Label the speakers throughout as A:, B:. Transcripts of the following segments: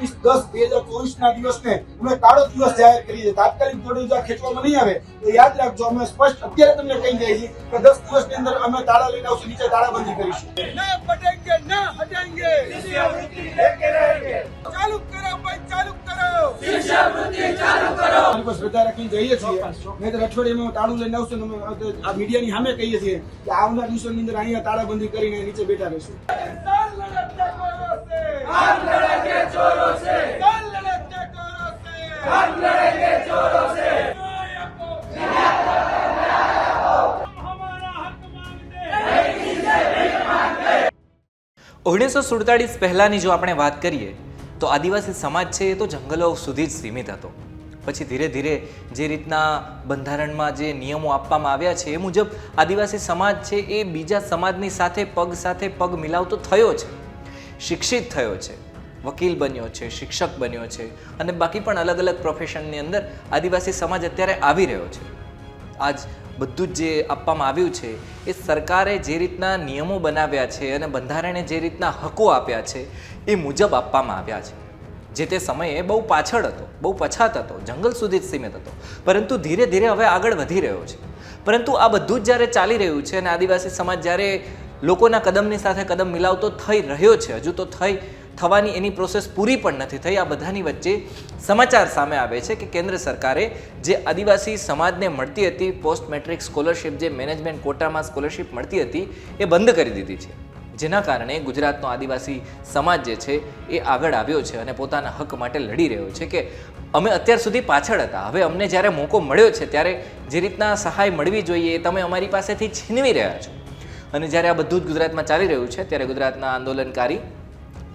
A: ત્રેવીસ દસ બે હજાર ચોવીસ ના દિવસને અમે કાળો દિવસ જાહેર કરી છે. તાત્કાલિક દોડેજા ખેંચવામાં નહીં આવે. તો યાદ રાખજો અમે સ્પષ્ટ અત્યારે તમને કહી જાય છે કે દસ દિવસની અંદર અમે તાળા લઈને આવશું નીચે તાળાબંધી કરીશું.
B: ના પટેંગે
A: ના કરો ભાઈ ચાલુ જઈએ છીએ. નહીં તાળું લઈને આવશું આ મીડિયાની સામે કહીએ છીએ કે દિવસોની અંદર અહીંયા તાળાબંધી કરીને નીચે બેઠા રહીશું.
B: साल लड़ते करो से हम लड़ेंगे जोरों से साल लड़ते करो से हम लड़ेंगे जोरों से हमारा हक मांगते
C: ઓગણીસો સુડતાળીસ પહેલાંની જો આપણે વાત કરીએ તો આદિવાસી સમાજ છે એ તો જંગલો સુધી જ સીમિત હતો પછી ધીરે ધીરે જે રીતના બંધારણમાં જે નિયમો આપવામાં આવ્યા છે એ મુજબ આદિવાસી સમાજ છે એ બીજા સમાજની સાથે પગ સાથે પગ મિલાવતો થયો છે શિક્ષિત થયો છે વકીલ બન્યો છે, શિક્ષક બન્યો છે અને બાકી પણ અલગ અલગ પ્રોફેશનની અંદર આદિવાસી સમાજ અત્યારે આવી રહ્યો છે. આજ બધું જ જે આપવામાં આવ્યું છે એ સરકારે જે રીતના નિયમો બનાવ્યા છે અને બંધારણે જે રીતના હકો આપ્યા છે એ મુજબ આપવામાં આવ્યા છે. જે તે સમયે બહુ પાછળ હતો, બહુ પછાત હતો, જંગલ સુધી જ સીમિત હતો. પરંતુ ધીરે ધીરે હવે આગળ વધી રહ્યો છે. પરંતુ આ બધું જ જ્યારે ચાલી રહ્યું છે અને આદિવાસી સમાજ જ્યારે લોકોના કદમની સાથે કદમ મિલાવતો થઈ રહ્યો છે, હજુ તો થઈ થવાની એની પ્રોસેસ પૂરી પણ નથી થઈ. આ બધાની વચ્ચે સમાચાર સામે આવે છે કે કેન્દ્ર સરકારે જે આદિવાસી સમાજને મળતી હતી પોસ્ટ મેટ્રિક સ્કોલરશિપ જે મેનેજમેન્ટ કોટામાં સ્કોલરશિપ મળતી હતી, એ બંધ કરી દીધી છે. જેના કારણે ગુજરાતનો આદિવાસી સમાજ જે છે, એ આગળ આવ્યો છે અને પોતાના હક માટે લડી રહ્યો છે કે અમે અત્યાર સુધી પાછળ હતા. હવે અમને જ્યારે મોકો મળ્યો છે, ત્યારે જે રીતના સહાય મળવી જોઈએ એ તમે અમારી પાસેથી છીનવી રહ્યા છો. અને જ્યારે આ બધું જ ગુજરાતમાં ચાલી રહ્યું છે, ત્યારે ગુજરાતના આંદોલનકારી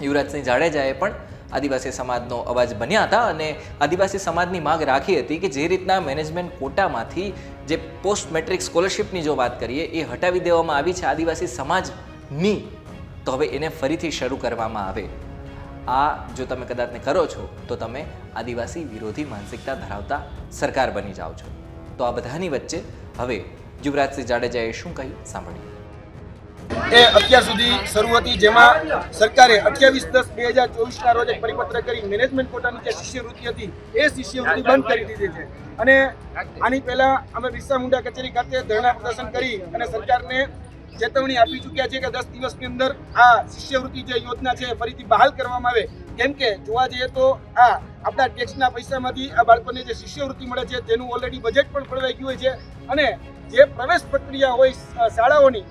C: યુવરાજસિંહ જાડેજાએ પણ આદિવાસી સમાજનો અવાજ બન્યા હતા અને આદિવાસી સમાજની માંગ રાખી હતી કે જે રીતના મેનેજમેન્ટ કોટામાંથી જે પોસ્ટ મેટ્રિક સ્કોલરશિપની જો વાત કરીએ, એ હટાવી દેવામાં આવી છે આદિવાસી સમાજની, તો હવે એને ફરીથી શરૂ કરવામાં આવે. આ જો તમે કદાચને કરો છો, તો તમે આદિવાસી વિરોધી માનસિકતા ધરાવતા સરકાર બની જાઓ છો. તો આ બધાની વચ્ચે હવે યુવરાજસિંહ જાડેજાએ શું કહ્યું? સાંભળ્યું
A: એ અત્યાર સુધી શરૂ હતી, જેમાં સરકારે અઠ્યાવીસ દસ બે હજાર ચોવીસના રોજ એક પરિપત્ર કરી મેનેજમેન્ટ કોટાની જે શિષ્યવૃત્તિ હતી, એ શિષ્યવૃત્તિ બંધ કરી દીધી છે. અને આની પહેલા અમે બિરસા મુંડા કચેરી ખાતે ધરણા પ્રદર્શન કરી અને સરકારને ચેતવણી આપી ચૂક્યા છે કે દસ દિવસની અંદર આ શિષ્યવૃત્તિ જે યોજના છે ફરીથી બહાલ કરવામાં આવે. કેમ કે જોવા જઈએ તો આ આપણા ટેક્સના પૈસામાંથી આ બાળકોને જે શિષ્યવૃત્તિ મળે છે તેનું ઓલરેડી બજેટ પણ ફળવાઈ ગયું હોય છે અને જે પ્રવેશ પ્રક્રિયા હોય શાળાઓની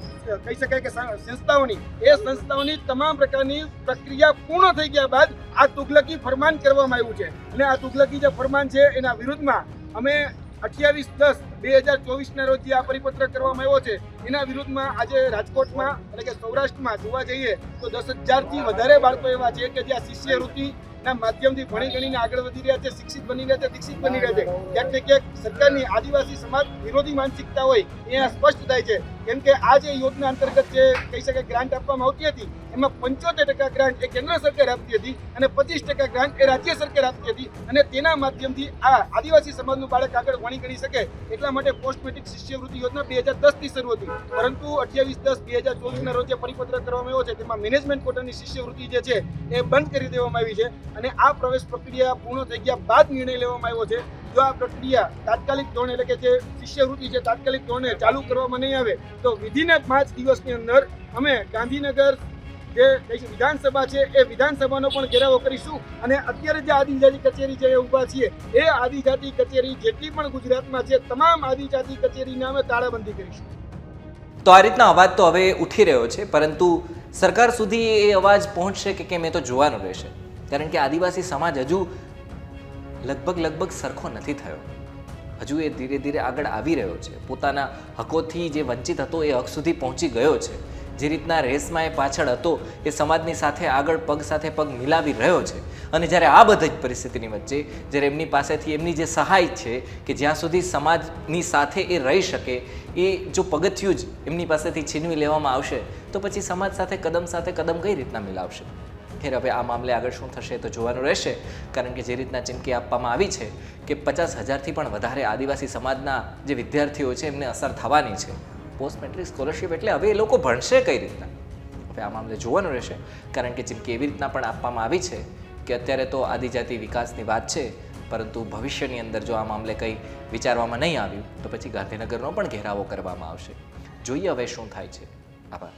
A: કહી શકાય કે સંસ્થાઓની, એ સંસ્થાઓની તમામ પ્રકારની પ્રક્રિયા પૂર્ણ થઈ ગયા બાદ આ તુગલકી ફરમાન કરવામાં આવ્યું છે. અને આ તુગલકી જે ફરમાન છે એના વિરુદ્ધમાં અમે અઠ્યાવીસ દસ બે હજાર ચોવીસના રોજ જે આ પરિપત્ર કરવામાં આવ્યો છે, એના વિરુદ્ધમાં આજે રાજકોટમાં એટલે કે સૌરાષ્ટ્રમાં જોવા જઈએ તો દસ હજારથી વધારે બાળકો એવા છે કે જે આ શિષ્યવૃત્તિ ના માધ્યમથી ભણી ગણીને આગળ વધી રહ્યા છે, શિક્ષિત બની રહ્યા છે, દીક્ષિત બની રહ્યા છે. ક્યાંક ને ક્યાંક સરકારની આદિવાસી સમાજ વિરોધી માનસિકતા હોય, એ સ્પષ્ટ થાય છે. કેમ કે આ જે યોજના અંતર્ગત જે કહી શકાય ગ્રાન્ટ આપવામાં આવતી હતી, એમાં પંચોતેર ટકા ગ્રાન્ટ એ કેન્દ્ર સરકાર આપતી હતી અને પચીસ ટકા ગ્રાન્ટ એ રાજ્ય સરકાર આપતી હતી અને તેના માધ્યમથી આ આદિવાસી સમાજનું બાળક આગળ ભણી ગણી શકે એટલા માટે પોસ્ટ મેટ્રિક શિષ્યવૃત્તિ યોજના બે હજાર દસથી શરૂ હતી. પરંતુ અઠ્યાવીસ દસ બે હજાર ચોવીસના રોજ જે પરિપત્ર કરવામાં આવ્યો છે, તેમાં મેનેજમેન્ટ કોટાની શિષ્યવૃત્તિ જે છે, એ બંધ કરી દેવામાં આવી છે અને આ પ્રવેશ પ્રક્રિયા પૂર્ણ થઈ ગયા બાદ નિર્ણય લેવામાં આવ્યો છે. જો આ પ્રક્રિયા તાત્કાલિક ધોરણે એટલે કે જે શિષ્યવૃત્તિ છે તાત્કાલિક ધોરણે ચાલુ કરવામાં નહીં આવે, તો વિધિને પાંચ દિવસની અંદર અમે ગાંધીનગર જે વિધાનસભા છે, એ વિધાનસભાનો પણ ઘેરાવો કરીશું. અને અત્યારે જે આદિજાતિ કચેરી છે એ ઊભા છીએ, એ આદિજાતિ કચેરી જેટલી પણ ગુજરાતમાં છે, તમામ આદિજાતિ કચેરીને અમે તાળાબંધી કરીશું.
C: તો આ રીતના અવાજ તો હવે ઉઠી રહ્યો છે, પરંતુ સરકાર સુધી એ અવાજ પહોંચશે કે કેમ એ તો જોવાનું રહેશે. કારણ કે આદિવાસી સમાજ હજુ લગભગ લગભગ સરખો નથી થયો. હજુ એ ધીરે ધીરે આગળ આવી રહ્યો છે. પોતાના હકોથી જે વંચિત હતો એ હક સુધી પહોંચી ગયો છે. જે રીતના રેસમાં એ પાછળ હતો, એ સમાજની સાથે આગળ પગ સાથે પગ મિલાવી રહ્યો છે. અને જ્યારે આ બધી જ પરિસ્થિતિની વચ્ચે, જ્યારે એમની પાસેથી એમની જે સહાય છે કે જ્યાં સુધી સમાજની સાથે એ રહી શકે, એ જો પગથિયું જ એમની પાસેથી છીનવી લેવામાં આવશે, તો પછી સમાજ સાથે કદમ સાથે કદમ કઈ રીતના મિલાવશે? ખેર, હવે આ મામલે આગળ શું થશે તો જોવાનું રહેશે. કારણ કે જે રીતના ચીમકી આપવામાં આવી છે કે પચાસ હજારથી પણ વધારે આદિવાસી સમાજના જે વિદ્યાર્થીઓ છે, એમને અસર થવાની છે. પોસ્ટ મેટ્રિક સ્કોલરશિપ એટલે હવે એ લોકો ભણશે કઈ રીતના? હવે આ મામલે જોવાનું રહેશે. કારણ કે ચીમકી એવી રીતના પણ આપવામાં આવી છે કે અત્યારે તો આદિજાતિ વિકાસની વાત છે, પરંતુ ભવિષ્યની અંદર જો આ મામલે કંઈ વિચારવામાં નહીં આવ્યું, તો પછી ગાંધીનગરનો પણ ઘેરાવો કરવામાં આવશે. જોઈએ હવે શું થાય છે. આભાર.